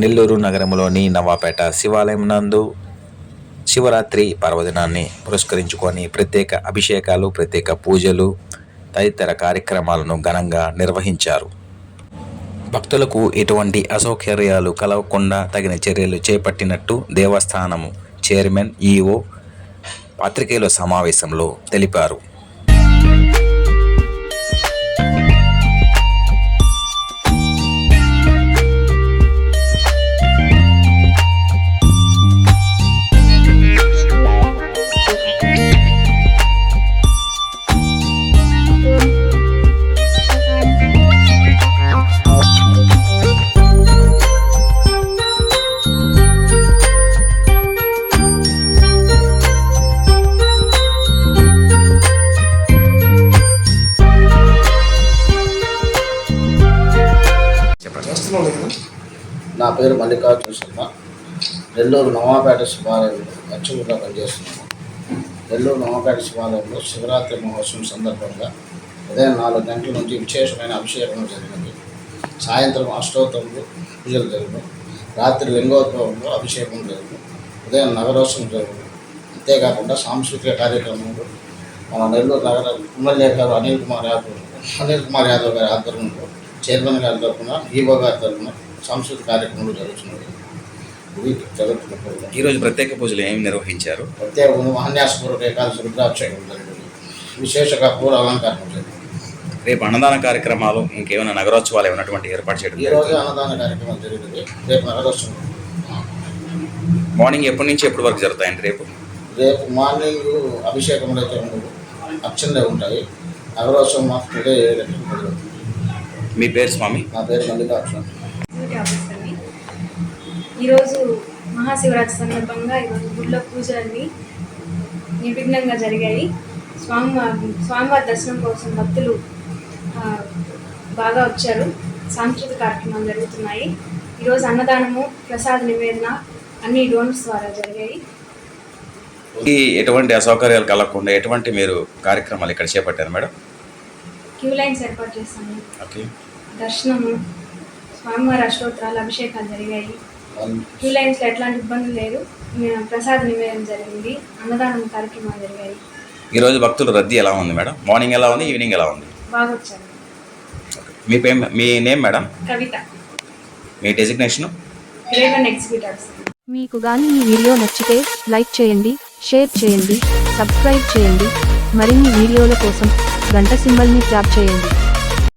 నెల్లూరు నగరంలోని నవాపేట శివాలయం నందు శివరాత్రి పర్వదినాన్ని పురస్కరించుకొని ప్రత్యేక అభిషేకాలు ప్రత్యేక పూజలు తదితర కార్యక్రమాలను ఘనంగా నిర్వహించారు. భక్తులకు ఎటువంటి అసౌకర్యాలు కలగకుండా తగిన చర్యలు చేపట్టినట్టు దేవస్థానము చైర్మన్ ఈఓ పాత్రికేయుల సమావేశంలో తెలిపారు. నా పేరు మల్లికార్జున శర్మ. నెల్లూరు నవాపేట శివాలయంలో అర్చకుడిగా పనిచేస్తున్నాను. నెల్లూరు నవాపేట శివాలయంలో శివరాత్రి మహోత్సవం సందర్భంగా ఉదయం నాలుగు గంటల నుంచి విశేషమైన అభిషేకం జరిగినది. సాయంత్రం అష్టోత్తరంలో పూజలు జరిగిన రాత్రి లింగోద్భవంలో అభిషేకం జరిగింది. ఉదయం నగరోత్సవం జరిగింది. అంతేకాకుండా సాంస్కృతిక కార్యక్రమంలో మన నెల్లూరు నగర ఎమ్మెల్యే గారు అనిల్ కుమార్ యాదవ్ అనిల్ కుమార్ యాదవ్ గారి ఆధ్వర్యంలో చైర్మన్ గారి తరఫున ఈవో గారి తరఫున సాంస్కృతిక కార్యక్రమాలు జరుగుతున్నది. ఇది జరుగుతున్నప్పుడు ఈరోజు ప్రత్యేక పూజలు ఏమి నిర్వహించారు? ప్రత్యేకంగా మహాన్యాసపూర్వక ఏకాదశి రుద్రాభిషేకం జరిగింది. విశేషంగా పూల అలంకరణ జరిగింది. రేపు అన్నదాన కార్యక్రమాలు ఇంకేమైనా నగరోత్సవాలు ఏమైనటువంటి ఏర్పాటు చేయడం ఈ రోజు జరుగుతుందా? అన్నదాన కార్యక్రమం జరిగింది రేపు నగరొస్తుంది మార్నింగ్ ఎప్పటి నుంచి ఎప్పటి వరకు జరుగుతాయండి రేపు? రేపు మార్నింగ్ అభిషేకములు అయితే ఉండవు. ఉంటాయి. నగరోత్సవం మొదలవుతుంది మీ పేరు స్వామి? నా పేరు మల్లికార్జున. ఈరోజు మహాశివరాత్రి సందర్భంగా ఈరోజు గుళ్ళో పూజలన్నీ నిర్విఘ్నంగా జరిగాయి. స్వామివారి స్వామివారి దర్శనం కోసం భక్తులు బాగా వచ్చారు. సాంస్కృతిక కార్యక్రమాలు జరుగుతున్నాయి. ఈరోజు అన్నదానము ప్రసాద నివేదన అన్ని డోనర్స్ ద్వారా జరిగాయి. ఎటువంటి అసౌకర్యాలు కలగకుండా ఎటువంటి మీరు కార్యక్రమాలు ఇక్కడ చేపట్టారు మేడం? క్యూ లైన్స్ ఏర్పాటు చేశాము. ఓకే. దర్శనము స్వామివారి అష్టోత్తరాలు అభిషేకాలు జరిగాయి. క్యూ లైన్స్లో ఎట్లాంటి ఇబ్బంది లేదు మే- ప్రసాద నివేదన జరిగింది. అన్నదానం కార్యక్రమాలు జరిగాయి. ఈరోజు భక్తుల రద్దీ ఎలా ఉంది మేడం? మార్నింగ్ ఎలా ఉంది? ఈవినింగ్ ఎలా ఉంది? బాగా వచ్చారు మీ మీ నేమ్ మేడం? కవిత. మీ డెసిగ్నేషన్? ఎగ్జిక్యూటివ్స్ మీకు గాని ఈ వీడియో నచ్చితే లైక్ చేయండి షేర్ చేయండి సబ్స్క్రైబ్ చేయండి. మరిన్ని వీడియోల కోసం గంట సింబల్ని ట్యాప్ చేయండి.